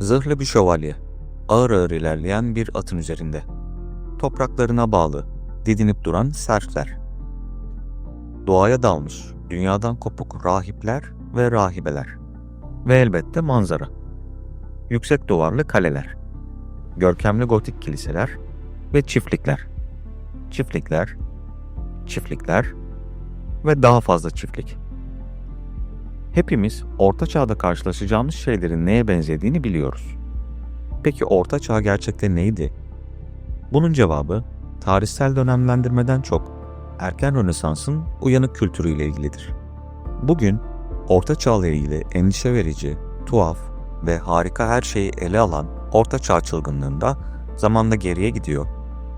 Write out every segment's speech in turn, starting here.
Zırhlı bir şövalye, ağır ağır ilerleyen bir atın üzerinde. Topraklarına bağlı, didinip duran serfler. Doğaya dalmış, dünyadan kopuk rahipler ve rahibeler. Ve elbette manzara. Yüksek duvarlı kaleler. Görkemli gotik kiliseler ve çiftlikler. Çiftlikler, çiftlikler ve daha fazla çiftlik. Hepimiz orta çağda karşılaşacağımız şeylerin neye benzediğini biliyoruz. Peki orta çağ gerçekte neydi? Bunun cevabı tarihsel dönemlendirmeden çok erken Rönesans'ın uyanık kültürüyle ilgilidir. Bugün orta çağ ile ilgili endişe verici, tuhaf ve harika her şeyi ele alan orta çağ çılgınlığında zamanda geriye gidiyor,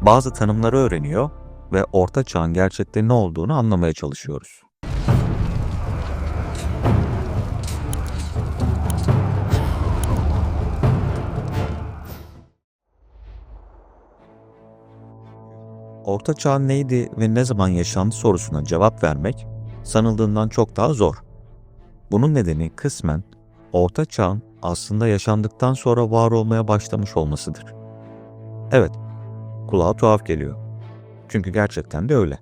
bazı tanımları öğreniyor ve orta çağın gerçekte ne olduğunu anlamaya çalışıyoruz. Orta Çağ neydi ve ne zaman yaşandı sorusuna cevap vermek sanıldığından çok daha zor. Bunun nedeni kısmen Orta Çağ'ın aslında yaşandıktan sonra var olmaya başlamış olmasıdır. Evet, kulağa tuhaf geliyor. Çünkü gerçekten de öyle.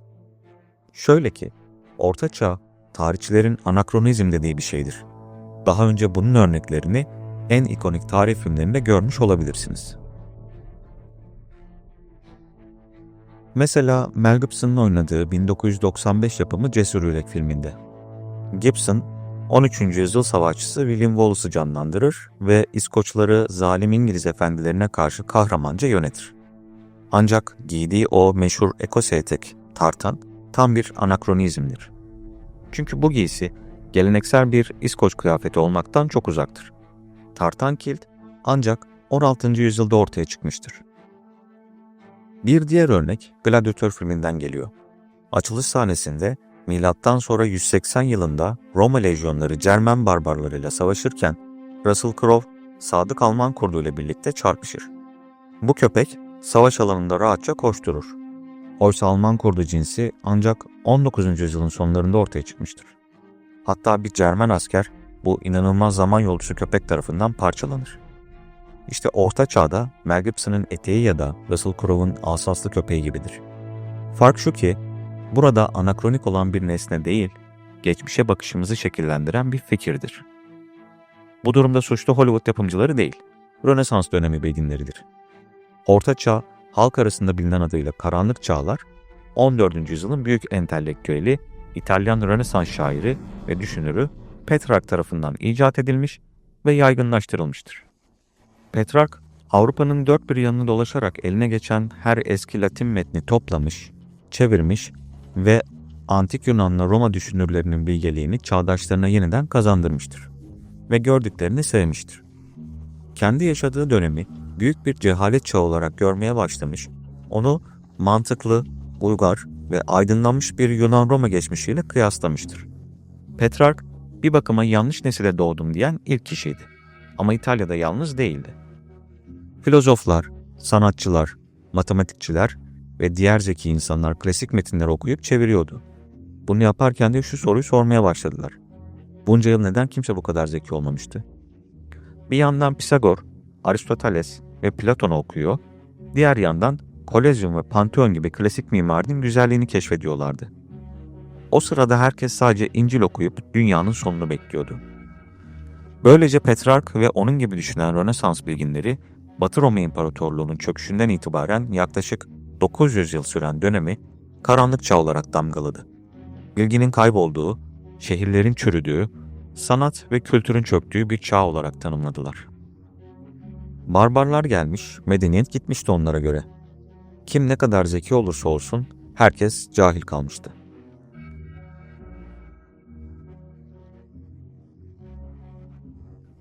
Şöyle ki, Orta Çağ tarihçilerin anakronizm dediği bir şeydir. Daha önce bunun örneklerini en ikonik tarih filmlerinde görmüş olabilirsiniz. Mesela Mel Gibson'ın oynadığı 1995 yapımı Cesur Yürek filminde. Gibson, 13. yüzyıl savaşçısı William Wallace'ı canlandırır ve İskoçları zalim İngiliz efendilerine karşı kahramanca yönetir. Ancak giydiği o meşhur ekose etek, tartan, tam bir anakronizmdir. Çünkü bu giysi geleneksel bir İskoç kıyafeti olmaktan çok uzaktır. Tartan kilt ancak 16. yüzyılda ortaya çıkmıştır. Bir diğer örnek Gladiator filminden geliyor. Açılış sahnesinde milattan sonra 180 yılında Roma lejyonları Cermen barbarlarıyla savaşırken Russell Crowe sadık Alman kurduyla birlikte çarpışır. Bu köpek savaş alanında rahatça koşturur. Oysa Alman kurdu cinsi ancak 19. yüzyılın sonlarında ortaya çıkmıştır. Hatta bir Cermen asker bu inanılmaz zaman yolcusu köpek tarafından parçalanır. İşte Orta Çağ'da Mel Gibson'ın eteği ya da Russell Crowe'un asaslı köpeği gibidir. Fark şu ki, burada anakronik olan bir nesne değil, geçmişe bakışımızı şekillendiren bir fikirdir. Bu durumda suçlu Hollywood yapımcıları değil, Rönesans dönemi beginleridir. Orta Çağ, halk arasında bilinen adıyla Karanlık Çağlar, 14. yüzyılın büyük entelektüeli, İtalyan Rönesans şairi ve düşünürü Petrarch tarafından icat edilmiş ve yaygınlaştırılmıştır. Petrark, Avrupa'nın dört bir yanını dolaşarak eline geçen her eski Latin metni toplamış, çevirmiş ve Antik Yunan'la Roma düşünürlerinin bilgeliğini çağdaşlarına yeniden kazandırmıştır ve gördüklerini sevmiştir. Kendi yaşadığı dönemi büyük bir cehalet çağı olarak görmeye başlamış, onu mantıklı, uygar ve aydınlanmış bir Yunan-Roma geçmişiyle kıyaslamıştır. Petrark, bir bakıma yanlış nesile doğdum diyen ilk kişiydi. Ama İtalya'da yalnız değildi. Filozoflar, sanatçılar, matematikçiler ve diğer zeki insanlar klasik metinleri okuyup çeviriyordu. Bunu yaparken de şu soruyu sormaya başladılar. Bunca yıl neden kimse bu kadar zeki olmamıştı? Bir yandan Pisagor, Aristoteles ve Platon'u okuyor, diğer yandan Kolezyum ve Pantheon gibi klasik mimarinin güzelliğini keşfediyorlardı. O sırada herkes sadece İncil okuyup dünyanın sonunu bekliyordu. Böylece Petrark ve onun gibi düşünen Rönesans bilginleri Batı Roma İmparatorluğu'nun çöküşünden itibaren yaklaşık 900 yıl süren dönemi karanlık çağ olarak damgaladı. Bilginin kaybolduğu, şehirlerin çürüdüğü, sanat ve kültürün çöktüğü bir çağ olarak tanımladılar. Barbarlar gelmiş, medeniyet gitmişti onlara göre. Kim ne kadar zeki olursa olsun herkes cahil kalmıştı.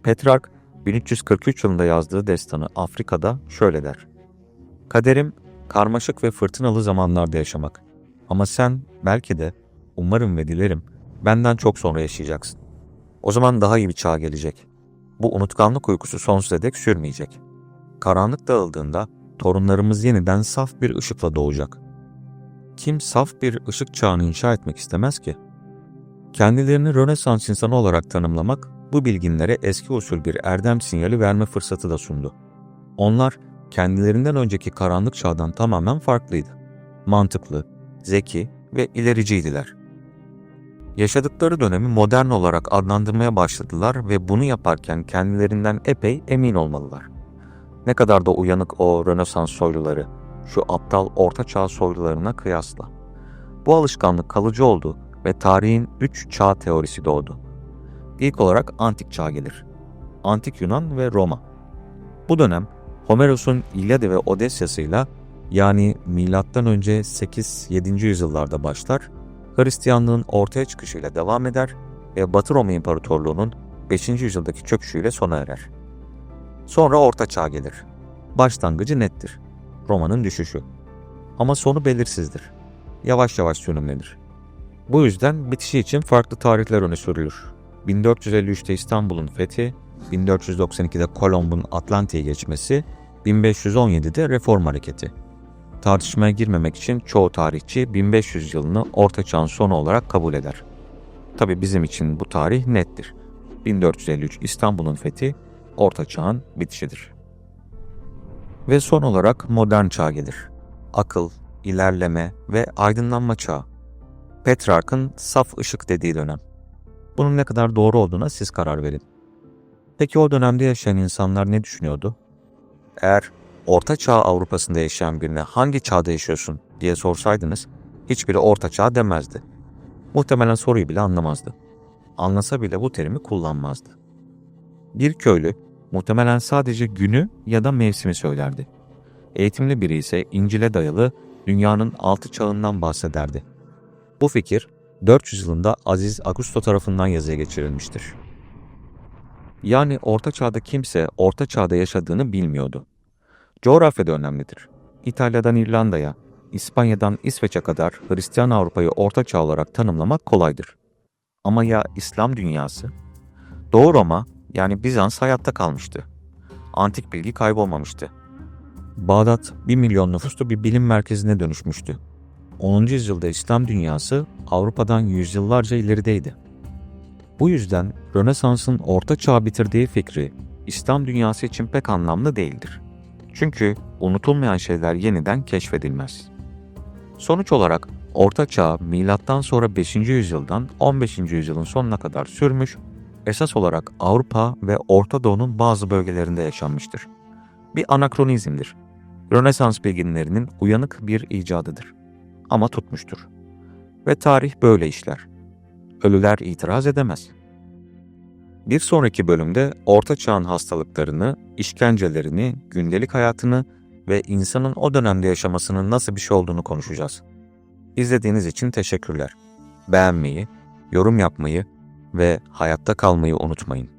Petrark 1343 yılında yazdığı destanı Afrika'da şöyle der. Kaderim karmaşık ve fırtınalı zamanlarda yaşamak. Ama sen belki de umarım ve dilerim benden çok sonra yaşayacaksın. O zaman daha iyi bir çağ gelecek. Bu unutkanlık uykusu sonsuza dek sürmeyecek. Karanlık dağıldığında torunlarımız yeniden saf bir ışıkla doğacak. Kim saf bir ışık çağını inşa etmek istemez ki? Kendilerini Rönesans insanı olarak tanımlamak bu bilginlere eski usul bir erdem sinyali verme fırsatı da sundu. Onlar kendilerinden önceki karanlık çağdan tamamen farklıydı. Mantıklı, zeki ve ilericiydiler. Yaşadıkları dönemi modern olarak adlandırmaya başladılar ve bunu yaparken kendilerinden epey emin olmalılar. Ne kadar da uyanık o Rönesans soyluları, şu aptal Orta Çağ soylularına kıyasla. Bu alışkanlık kalıcı oldu ve tarihin üç çağ teorisi doğdu. İlk olarak Antik Çağ gelir. Antik Yunan ve Roma. Bu dönem Homeros'un İlyada ve Odesyası'yla yani önce 8-7. yüzyıllarda başlar, Hristiyanlığın ortaya çıkışıyla devam eder ve Batı Roma İmparatorluğu'nun 5. yüzyıldaki çöküşüyle sona erer. Sonra Orta Çağ gelir. Başlangıcı nettir. Roma'nın düşüşü. Ama sonu belirsizdir. Yavaş yavaş sönümlenir. Bu yüzden bitişi için farklı tarihler öne sürülür. 1453'te İstanbul'un fethi, 1492'de Kolomb'un Atlantik'e geçmesi, 1517'de Reform Hareketi. Tartışmaya girmemek için çoğu tarihçi 1500 yılını Orta Çağ'ın sonu olarak kabul eder. Tabi bizim için bu tarih nettir. 1453 İstanbul'un fethi, Orta Çağ'ın bitişidir. Ve son olarak modern çağ gelir. Akıl, ilerleme ve aydınlanma çağı. Petrarch'ın saf ışık dediği dönem. Bunun ne kadar doğru olduğuna siz karar verin. Peki o dönemde yaşayan insanlar ne düşünüyordu? Eğer Orta Çağ Avrupa'sında yaşayan birine hangi çağda yaşıyorsun diye sorsaydınız hiçbiri Orta Çağ demezdi. Muhtemelen soruyu bile anlamazdı. Anlasa bile bu terimi kullanmazdı. Bir köylü muhtemelen sadece günü ya da mevsimi söylerdi. Eğitimli biri ise İncil'e dayalı dünyanın altı çağından bahsederdi. Bu fikir 400 yılında Aziz Augusto tarafından yazıya geçirilmiştir. Yani Orta Çağ'da kimse Orta Çağ'da yaşadığını bilmiyordu. Coğrafya da önemlidir. İtalya'dan İrlanda'ya, İspanya'dan İsveç'e kadar Hristiyan Avrupa'yı Orta Çağ olarak tanımlamak kolaydır. Ama ya İslam dünyası? Doğu Roma yani Bizans hayatta kalmıştı. Antik bilgi kaybolmamıştı. Bağdat 1 milyon nüfuslu bir bilim merkezine dönüşmüştü. 10. yüzyılda İslam dünyası Avrupa'dan yüzyıllarca ilerideydi. Bu yüzden Rönesans'ın Orta Çağ bitirdiği fikri İslam dünyası için pek anlamlı değildir. Çünkü unutulmayan şeyler yeniden keşfedilmez. Sonuç olarak Orta Çağ milattan sonra 5. yüzyıldan 15. yüzyılın sonuna kadar sürmüş, esas olarak Avrupa ve Orta Doğu'nun bazı bölgelerinde yaşanmıştır. Bir anakronizmdir. Rönesans bilginlerinin uyanık bir icadıdır. Ama tutmuştur. Ve tarih böyle işler. Ölüler itiraz edemez. Bir sonraki bölümde Orta Çağ'ın hastalıklarını, işkencelerini, gündelik hayatını ve insanın o dönemde yaşamasının nasıl bir şey olduğunu konuşacağız. İzlediğiniz için teşekkürler. Beğenmeyi, yorum yapmayı ve hayatta kalmayı unutmayın.